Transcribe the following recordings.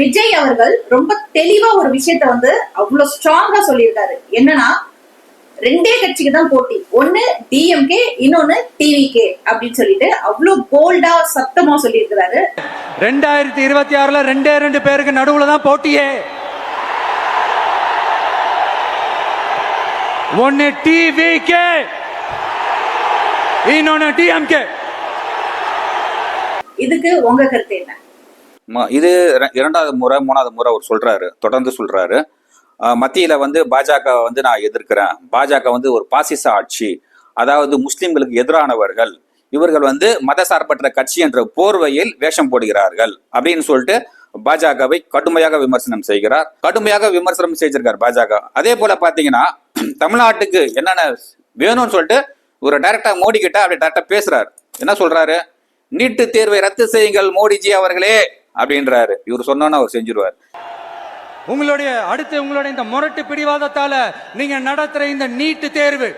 விஜய் அவர்கள் ரொம்ப தெளிவா ஒரு விஷயத்த வந்து அவ்வளவு ஸ்ட்ராங்கா சொல்லியிருக்காரு. என்னன்னா ரெண்டே கட்சிக்கு தான் போட்டி. ஒன்னு டிஎம்கே இன்னொன்னு டிவிகே அப்படின்னு சொல்லிட்டு அவ்வளவு போல்டா சத்தமா சொல்லியிருக்கிறாரு. ரெண்டாயிரத்தி இருபத்தி ஆறுல ரெண்டே ரெண்டு பேருக்கு நடுவுல தான் போட்டியே. ஒன்னு டிவிகே இன்னொன்னு டிஎம்கே இதுக்கு உங்க கருத்து என்ன? இது ரெ- இரண்டாவது முறை மூணாவது முறை அவர் சொல்றாரு தொடர்ந்து சொல்றாரு. மத்தியில வந்து பாஜக வந்து நான் எதிர்க்கிறேன். பாஜக வந்து ஒரு பாசிச ஆட்சி அதாவது முஸ்லிம்களுக்கு எதிரானவர்கள் இவர்கள் வந்து மதசார்பற்ற கட்சி என்ற போர்வையில் வேஷம் போடுகிறார்கள் அப்படின்னு சொல்லிட்டு பாஜகவை கடுமையாக விமர்சனம் செய்கிறார். கடுமையாக விமர்சனம் செய்திருக்கார் பாஜக. அதே போல பாத்தீங்கன்னா தமிழ்நாட்டுக்கு என்னென்ன வேணும்னு சொல்லிட்டு ஒரு டைரக்டா மோடி கிட்ட அப்படி டைரக்டா பேசுறாரு. என்ன சொல்றாரு? நீட்டு தேர்வை ரத்து செய்யுங்கள் மோடிஜி அவர்களே! அப்படின்றாரு. இவர் சொன்னோன்னு அவர் செஞ்சிருவார். உங்களுடைய அடுத்து உங்களுடைய இந்த முரட்டு பிடிவாதத்தால நீங்க நடத்துற இந்த நீட்டு தேர்வு.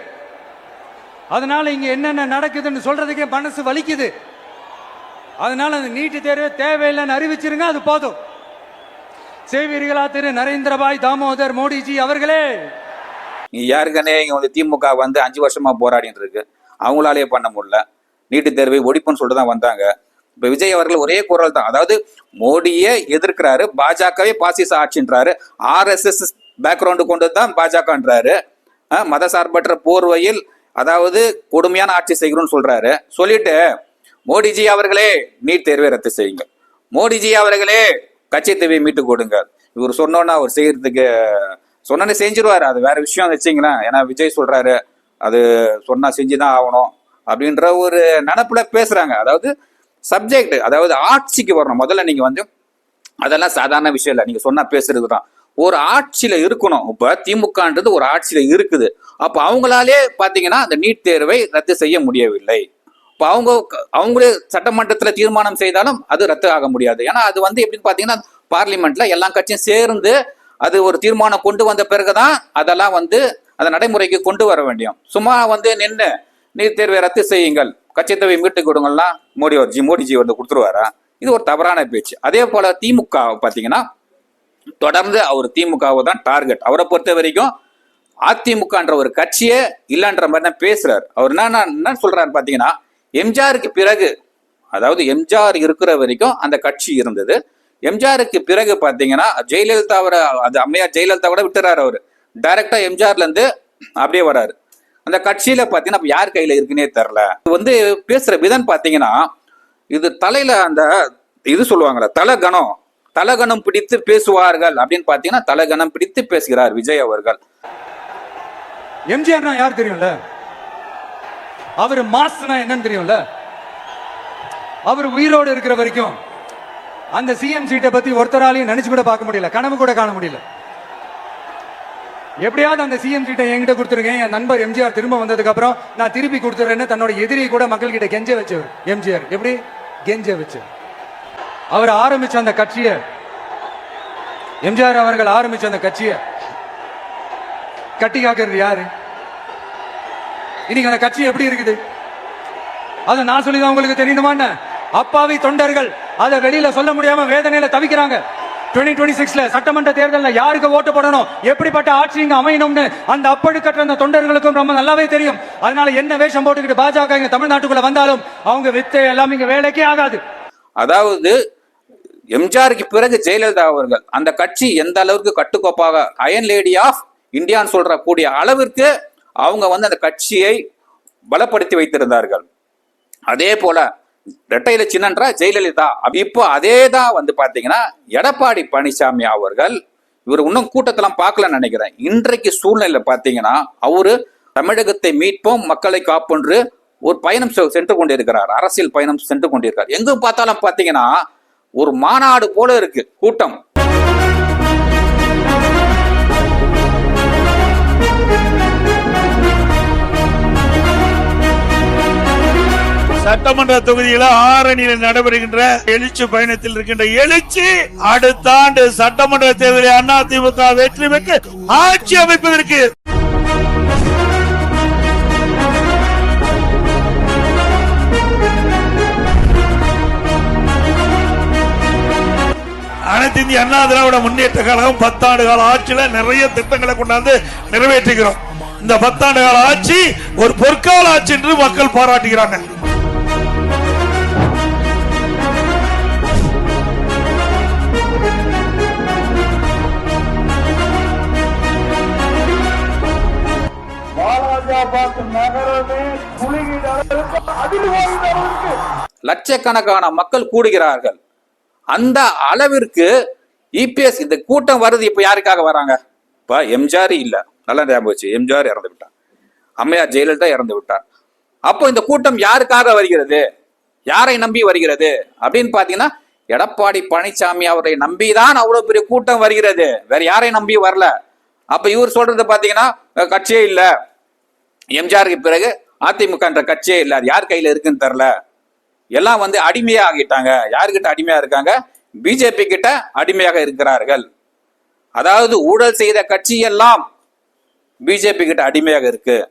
அதனால இங்க என்னென்ன நடக்குதுன்னு சொல்றதுக்கே மனசு வலிக்குது. அதனால அந்த நீட்டு தேர்வு தேவையில்லைன்னு அறிவிச்சிருங்க அது போதும். செய்வீர்களா திரு நரேந்திரபாய் தாமோதர் மோடிஜி அவர்களே? நீ யாருக்கனே இங்க வந்து திமுக வந்து அஞ்சு வருஷமா போராடிட்டு இருக்கு. அவங்களாலேயே பண்ண முடியல. நீட்டு தேர்வை ஒழிப்புன்னு சொல்லிட்டு தான் வந்தாங்க. இப்ப விஜய் அவர்கள் ஒரே குரல் தான் அதாவது மோடியே எதிர்க்கிறாரு பாஜகவே பாசிச ஆட்சின்றாரு ஆர்எஸ்எஸ் பேக்ரவுண்டு கொண்டு தான் பாஜகன்றாரு. மதசார்பற்ற போர்வையில் அதாவது கொடுமையான ஆட்சி செய்கிறோம்னு சொல்றாரு. சொல்லிட்டு மோடிஜி அவர்களே நீட் தேர்வை ரத்து செய்யுங்க மோடிஜி அவர்களே கட்சி தேவையை மீட்டு கொடுங்க இவர் சொன்னோன்னா அவர் செய்யறதுக்கு சொன்னோன்னே செஞ்சிருவாரு. அது வேற விஷயம் வச்சிங்களேன். ஏன்னா விஜய் சொல்றாரு அது சொன்னா செஞ்சுதான் ஆகணும் அப்படின்ற ஒரு நினப்புல பேசுறாங்க. அதாவது சப்ஜெக்ட் அதாவது ஆட்சிக்கு வரணும். முதல்ல நீங்க வந்து அதெல்லாம் சாதாரண விஷயம் இல்லை. நீங்க சொன்னா பேசுறது தான் ஒரு ஆட்சியில இருக்கணும். இப்ப திமுகன்றது ஒரு ஆட்சியில இருக்குது. அப்ப அவங்களாலே பாத்தீங்கன்னா அந்த நீட் தேர்வை ரத்து செய்ய முடியவில்லை. இப்ப அவங்க அவங்களே சட்டமன்றத்துல தீர்மானம் செய்தாலும் அது ரத்து ஆக முடியாது. ஏன்னா அது வந்து எப்படின்னு பாத்தீங்கன்னா பார்லிமெண்ட்ல எல்லா கட்சியும் சேர்ந்து அது ஒரு தீர்மானம் கொண்டு வந்த பிறகுதான் அதெல்லாம் வந்து அந்த நடைமுறைக்கு கொண்டு வர வேண்டியும். சும்மா வந்து நின்று நீட் தேர்வை ரத்து செய்யுங்கள். கட்சித்தவை மீட்டு கொடுங்கலாம் மோடி ஜி மோடிஜி வந்து கொடுத்துருவாரா? இது ஒரு தவறான பேச்சு. அதே போல திமுக பார்த்தீங்கன்னா தொடர்ந்து அவர் திமுகவை தான் டார்கெட். அவரை பொறுத்த வரைக்கும் அதிமுகன்ற ஒரு கட்சியே இல்லைன்ற மாதிரி தான் பேசுறாரு. அவர் என்ன என்ன சொல்றாரு பார்த்தீங்கன்னா எம்ஜிஆருக்கு பிறகு அதாவது எம்ஜிஆர் இருக்கிற வரைக்கும் அந்த கட்சி இருந்தது. எம்ஜிஆருக்கு பிறகு பார்த்தீங்கன்னா ஜெயலலிதாவோட அது அம்மையார் ஜெயலலிதா கூட விட்டுறாரு அவர். டைரக்டா எம்ஜிஆர்ல இருந்து அப்படியே வராரு. அந்த கட்சியில பாத்தீங்கன்னா அப்ப யார் கையில இருக்குன்னே தெரில இது வந்து பேசுற விதம் பாத்தீங்கன்னா இது தலையில அந்த இது சொல்லுவாங்கல்ல தலகணம். தலகணம் பிடித்து பேசுவார்கள் அப்படின்னு பாத்தீங்கன்னா தலகணம் பிடித்து பேசுகிறார் விஜய் அவர்கள். எம்ஜிஆர்னா யார் தெரியும்ல? அவர் மாஸ்னா என்னன்னு தெரியும்ல? அவர் உயிரோடு இருக்கிற வரைக்கும் அந்த சிஎம் சீட்டை பத்தி ஒருத்தராலையும் நினைச்சு கூட பார்க்க முடியல. கனவு கூட காண முடியல. எப்படியாவது அந்த சிஎம் சீட்டை என்கிட்ட கொடுத்துருக்கேன் என் நண்பர் எம்ஜிஆர் திரும்ப வந்ததுக்கு அப்புறம் நான் திருப்பி கொடுத்துறேன்னு தன்னோட எதிரி கூட மக்கள் கிட்ட கெஞ்ச வச்சவர். எம்ஜிஆர் எப்படி? கெஞ்ச வச்சு அவர் ஆரம்பிச்ச அந்த கட்சியை எம்ஜிஆர் அவர்கள் ஆரம்பிச்ச அந்த கட்சியை கட்டி காக்கிறது யாரு? இன்னைக்கு அந்த கட்சி எப்படி இருக்குது? அதை நான் சொல்லிதான் உங்களுக்கு தெரியுமா என்ன? அப்பாவி தொண்டர்கள். அதை வெளியில சொல்ல முடியாம வேதனையில தவிக்கிறாங்க. 2026 டுவெண்ட்டி சிக்ஸ்ல சட்டமன்ற தேர்தலில் யாருக்கு ஓட்டு போடணும்? எப்படிப்பட்ட ஆட்சி இங்க அமையணும்னு அந்த அப்படி கட்டுற அந்த தொண்டர்களுக்கும் ரொம்ப நல்லாவே தெரியும். அதனால என்ன வேஷம் போட்டுக்கிட்டு பாஜக இங்க தமிழ்நாட்டுக்குள்ள வந்தாலும் அவங்க வித்தை எல்லாம் இங்க வேலைக்கே ஆகாது. அதாவது எம்ஜிஆருக்கு பிறகு ஜெயலலிதா அவர்கள் அந்த கட்சி எந்த அளவுக்கு கட்டுக்கோப்பாக அயன் லேடி ஆஃப் இந்தியான்னு சொல்ற கூடிய அளவிற்கு அவங்க வந்து அந்த கட்சியை பலப்படுத்தி வைத்திருந்தார்கள். அதே போல ரெட்டையில சின்னன்றா ஜெயலலிதா. இப்போ அதே தான் வந்து பாத்தீங்கன்னா எடப்பாடி பழனிசாமி அவர்கள் இவர் இன்னும் கூட்டத்தெல்லாம் பார்க்கலன்னு நினைக்கிறேன். இன்றைக்கு சூழ்நிலை பாத்தீங்கன்னா அவரு தமிழகத்தை மீட்போம் மக்களை காப்பொன்று ஒரு பயணம் செ- சென்று கொண்டிருக்கிறார். அரசியல் பயணம் சென்று கொண்டிருக்கிறார். எங்க பார்த்தாலும் பாத்தீங்கன்னா ஒரு மாநாடு போல இருக்கு கூட்டம். சட்டமன்ற தொகுதியில ஆரணியில் நடைபெறுகின்ற எழுச்சி பயணத்தில் இருக்கின்ற எழுச்சி அடுத்த ஆண்டு சட்டமன்ற தேர்தலில் அதிமுக வெற்றி பெற்று ஆட்சி அமைப்பதற்கு. அனைத்து இந்திய அண்ணா திராவிட முன்னேற்ற கழகம் பத்தாண்டு கால ஆட்சியில நிறைய திட்டங்களை கொண்டாந்து நிறைவேற்றுகிறோம். இந்த பத்தாண்டு கால ஆட்சி ஒரு பொற்கால ஆட்சி என்று மக்கள் பாராட்டுகிறாங்க. லட்சக்கணக்கான மக்கள் கூடுகிறார்கள். அந்த அளவிற்கு இபிஎஸ் இந்த கூட்டம் வருது இப்ப யாருக்காக வராங்க? இப்ப எம்ஜிஆர் இல்ல. நல்லா ஞாபகம் வச்சு எம்ஜிஆர் இறந்து விட்டார். அம்மையார் ஜெயலலிதா இறந்து விட்டார். அப்போ இந்த கூட்டம் யாருக்காக வருகிறது? யாரை நம்பி வருகிறது? அப்படின்னு பாத்தீங்கன்னா எடப்பாடி பழனிசாமி அவரை நம்பிதான் அவ்வளவு பெரிய கூட்டம் வருகிறது. வேற யாரை நம்பி வரல? அப்ப இவர் சொல்றது பாத்தீங்கன்னா கட்சியே இல்லை. எம்ஜிஆருக்கு பிறகு அதிமுகன்ற கட்சியே இல்ல. அது யார் கையில இருக்குன்னு தெரியல. எல்லாம் வந்து அடிமையா ஆகிட்டாங்க. யாருக்கிட்ட அடிமையா இருக்காங்க? பிஜேபி கிட்ட அடிமையாக இருக்கிறார்கள். அதாவது ஊழல் செய்த கட்சி எல்லாம் பிஜேபி கிட்ட அடிமையாக இருக்கு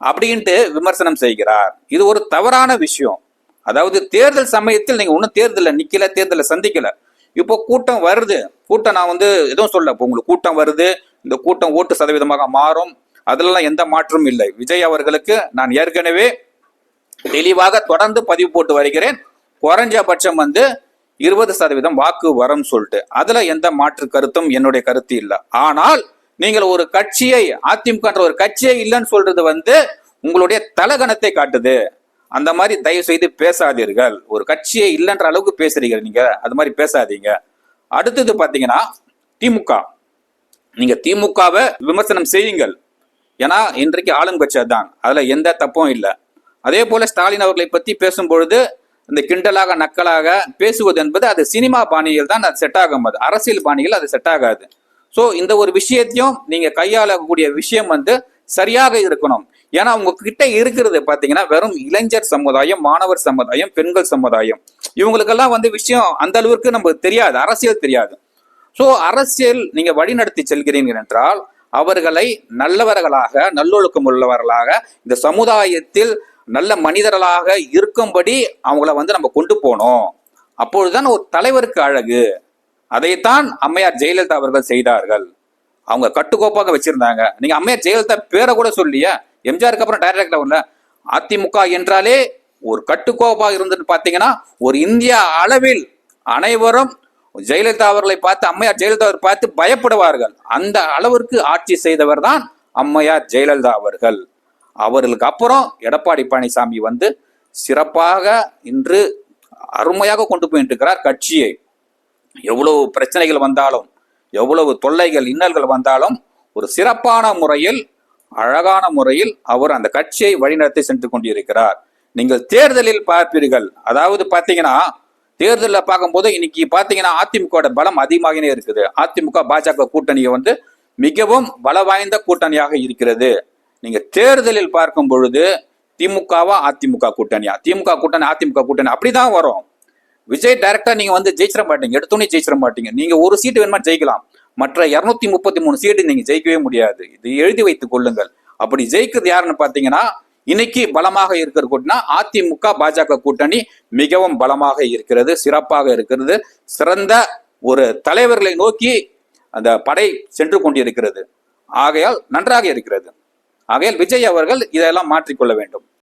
அப்படின்ட்டு விமர்சனம் செய்கிறார். இது ஒரு தவறான விஷயம். அதாவது தேர்தல் சமயத்தில் நீங்க ஒன்றும் தேர்தலில் நிக்கல தேர்தலில் சந்திக்கல. இப்போ கூட்டம் வருது. கூட்டம் நான் வந்து எதுவும் சொல்ல இப்போ உங்களுக்கு கூட்டம் வருது. இந்த கூட்டம் ஓட்டு சதவீதமாக மாறும். அதெல்லாம் எந்த மாற்றமும் இல்லை. விஜய் அவர்களுக்கு நான் ஏற்கனவே தெளிவாக தொடர்ந்து பதிவு போட்டு வருகிறேன். குறைஞ்சபட்சம் வந்து இருபது சதவீதம் வாக்கு வரும் சொல்லிட்டு. அதுல எந்த மாற்று கருத்தும் என்னுடைய கருத்து இல்லை. ஆனால் நீங்கள் ஒரு கட்சியை அதிமுகன்ற ஒரு கட்சியே இல்லைன்னு சொல்றது வந்து உங்களுடைய தலகணத்தை காட்டுது. அந்த மாதிரி தயவு செய்து பேசாதீர்கள். ஒரு கட்சியே இல்லைன்ற அளவுக்கு பேசுறீங்க நீங்க. அது மாதிரி பேசாதீங்க. அடுத்தது பாத்தீங்கன்னா திமுக. நீங்க திமுகவை விமர்சனம் செய்யுங்கள். ஏன்னா இன்றைக்கு ஆளும் கட்சி அதுதான் அதுல எந்த தப்பும் இல்லை. அதே போல ஸ்டாலின் அவர்களை பத்தி பேசும்பொழுது இந்த கிண்டலாக நக்கலாக பேசுவது என்பது அது சினிமா பாணியில் தான் அது செட் ஆகும். அது அரசியல் பாணியில் அது செட் ஆகாது. ஸோ இந்த ஒரு விஷயத்தையும் நீங்க கையாளக்கூடிய விஷயம் வந்து சரியாக இருக்கணும். ஏன்னா உங்க கிட்ட இருக்கிறது பாத்தீங்கன்னா வெறும் இளைஞர் சமுதாயம் மாணவர் சமுதாயம் பெண்கள் சமுதாயம். இவங்களுக்கெல்லாம் வந்து விஷயம் அந்த அளவிற்கு நமக்கு தெரியாது. அரசியல் தெரியாது. ஸோ அரசியல் நீங்க வழிநடத்தி செல்கிறீர்கள் என்றால் அவர்களை நல்லவர்களாக நல்லொழுக்கம் உள்ளவர்களாக இந்த சமுதாயத்தில் நல்ல மனிதர்களாக இருக்கும்படி அவங்கள வந்து நம்ம கொண்டு போனோம். அப்பொழுதுதான் ஒரு தலைவருக்கு அழகு. அதைத்தான் அம்மையார் ஜெயலலிதா அவர்கள் செய்தார்கள். அவங்க கட்டுக்கோப்பாக வச்சிருந்தாங்க. நீங்க அம்மையார் ஜெயலலிதா பேரை கூட சொல்லிய எம்ஜிஆருக்கு அப்புறம் டைரக்டா வரல அதிமுக என்றாலே ஒரு கட்டுக்கோப்பாக இருந்துட்டு பாத்தீங்கன்னா ஒரு இந்தியா அளவில் அனைவரும் ஜெயலலிதா அவர்களை பார்த்து அம்மையார் ஜெயலலிதா அவர் பார்த்து பயப்படுவார்கள். அந்த அளவிற்கு ஆட்சி செய்தவர் தான் அம்மையார் ஜெயலலிதா அவர்கள். அவர்களுக்கு அப்புறம் எடப்பாடி பழனிசாமி வந்து சிறப்பாக இன்று அருமையாக கொண்டு போயிட்டு இருக்கிறார் கட்சியை. எவ்வளவு பிரச்சனைகள் வந்தாலும் எவ்வளவு தொல்லைகள் இன்னல்கள் வந்தாலும் ஒரு சிறப்பான முறையில் அழகான முறையில் அவர் அந்த கட்சியை வழிநடத்தி சென்று கொண்டிருக்கிறார். நீங்கள் தேர்தலில் பார்ப்பீர்கள். அதாவது பார்த்தீங்கன்னா தேர்தலில் பார்க்கும்போது இன்னைக்கு பார்த்தீங்கன்னா அதிமுகவோட பலம் அதிகமாகினே இருக்குது. அதிமுக பாஜக கூட்டணியை வந்து மிகவும் பல வாய்ந்த கூட்டணியாக இருக்கிறது. நீங்க தேர்தலில் பார்க்கும் பொழுது திமுகவா அதிமுக கூட்டணியா? திமுக கூட்டணி அதிமுக கூட்டணி அப்படிதான் வரும். விஜய் டைரக்டா நீங்க வந்து ஜெயிச்சிட மாட்டீங்க. எடுத்தோடனே ஜெயிச்சிட மாட்டீங்க. நீங்க ஒரு சீட்டு வேணுமா ஜெயிக்கலாம். மற்ற இருநூத்தி முப்பத்தி மூணு சீட்டு நீங்க ஜெயிக்கவே முடியாது. இது எழுதி வைத்துக் கொள்ளுங்கள். அப்படி ஜெயிக்கிறது யாருன்னு பாத்தீங்கன்னா இன்னைக்கு பலமாக இருக்கிற கூட்டினா அதிமுக பாஜக கூட்டணி மிகவும் பலமாக இருக்கிறது சிறப்பாக இருக்கிறது சிறந்த ஒரு தலைவர்களை நோக்கி அந்த படை சென்று கொண்டிருக்கிறது. ஆகையால் நன்றாக இருக்கிறது. ஆகையால் விஜய் அவர்கள் இதெல்லாம் மாற்றிக்கொள்ள வேண்டும்.